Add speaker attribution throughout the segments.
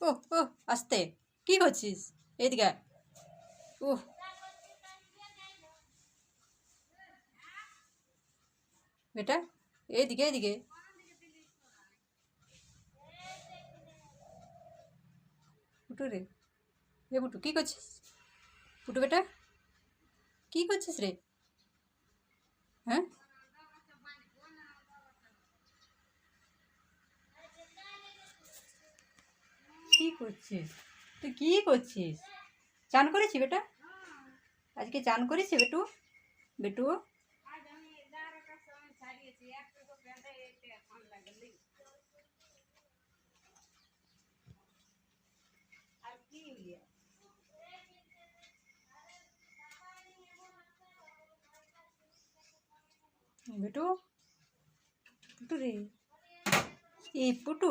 Speaker 1: ও ও আস্তে। কি করছিস? এইদিকে। উহ বেটা, এইদিকে এইদিকে। ফুটু রে। এ ফুটু কি করছিস? ফুটু বেটা, কি করছিস রে? হ্যাঁ? করছিস? তুই কি করছিস? চান করেছি বেটা? আজকে চান করেছি বেটু? বেটু? বেটু? পুটু রে। এই পুটু।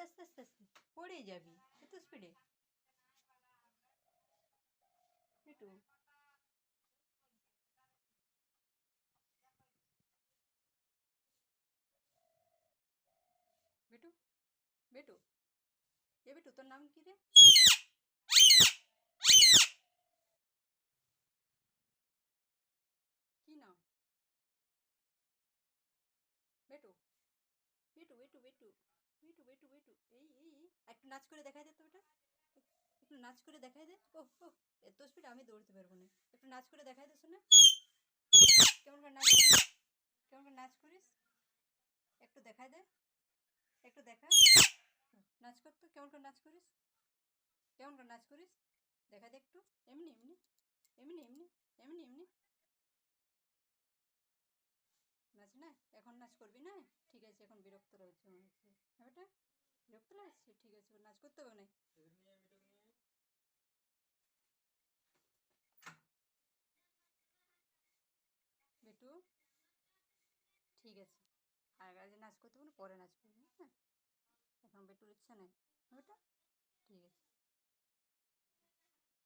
Speaker 1: আস্তে আস্তে আস্তে আস্তে পড়েই যাবি, এত স্পিডে বেটু বেটু বেটু, এ বেটু, তোর নাম কি রে? কি নাম? বেটু বেটু বেটু বেটু। বেটু বেটু বেটু এই এই একটু নাচ করে দেখাই দে তো বেটা একটু নাচ করে দেখাই দে। ও ও এত স্পিড আমি দৌড়তে পারব না। একটু নাচ করে দেখাই দে শোনা। কেমন করে নাচ করিস? কেমন করে নাচ করিস? একটু দেখাই দে। একটু দেখা। নাচ করতো কেমন করে নাচ করিস? কেমন করে নাচ করিস? দেখা দে একটু। এমনি এমনি। এমনি এমনি। এমনি এমনি। না? এখন নাচ করবি না? ঠিক আছে এখন বিরক্ত রয়েছে মনে হচ্ছে। বেটা বিরক্ত লাগছে? ঠিক আছে নাচ করতে হবে না বেটু ঠিক আছে। আর আগে নাচ করতে হবে না পরে নাচ করবি হ্যাঁ? এখন বেটুর ইচ্ছা নেই। বেটা ঠিক আছে।